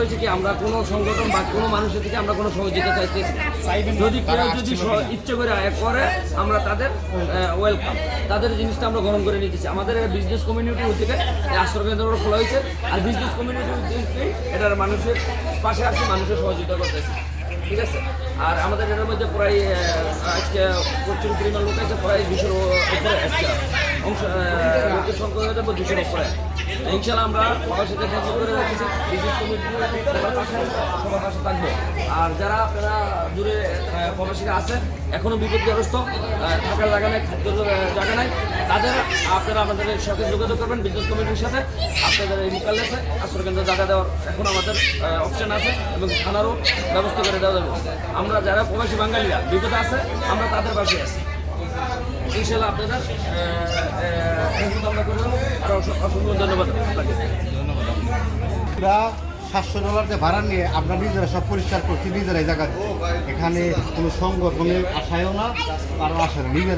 হয়েছে কি আমরা কোনো সংগঠন বা কোনো মানুষের থেকে আমরা কোনো সহযোগিতা চাইতেছি যদি কেউ যদি ইচ্ছে করে আয় করে আমরা তাদের ওয়েলকাম তাদের জিনিসটা আমরা গ্রহণ করে নিতেছি। আমাদের বিজনেস কমিউনিটি থেকে এই আশ্রয় কেন্দ্র খোলা হয়েছে। আর বিজনেস কমিউনিটি এটার মানুষের পাশে আসছে মানুষের সহযোগিতা করতেছি। ঠিক আছে? আর আমাদের এটার মধ্যে প্রায় আজকে প্রচুর পরিমাণ লোক আছে, প্রায় দুশোর উপরে আজকে অংশ লোকের সংখ্যা হয়ে দুশোর উপরে। ইনশাল্লাহ আমরা সবার সাথে কেন্দ্র করে রেখেছি। বিশেষ কমিটি সবার পাশে সবার পাশে থাকব। আর যারা আপনারা দূরে প্রবাসীরা আছে এখনও বিপদগ্রস্ত থাকার জায়গা নেই খাদ্য জায়গা নাই। তাদের আপনারা আমাদের সাথে যোগাযোগ করবেন বিজনেস কমিটির সাথে। আপনাদের এই মোকাল্লাসে আশ্রয় কেন্দ্র জায়গা দেওয়ার এখন আমাদের অপশন আছে এবং থানারও ব্যবস্থা করে দেওয়া যাবে। আমরা যারা প্রবাসী বাঙালিরা বিপদে আছে আমরা তাদের পাশে আছি। ইনশাল্লাহ আপনাদের আমরা করে দেবো আর অসংখ্য অসংখ্য ধন্যবাদ। আপনাকে আমরা সাতশো ডলার যে ভাড়া নিয়ে আমরা নিজেরা সব পরিষ্কার করছি, নিজেরাই জায়গা এখানে কোনো সংগঠনের আশায়ও না আর আসে না নিজেরা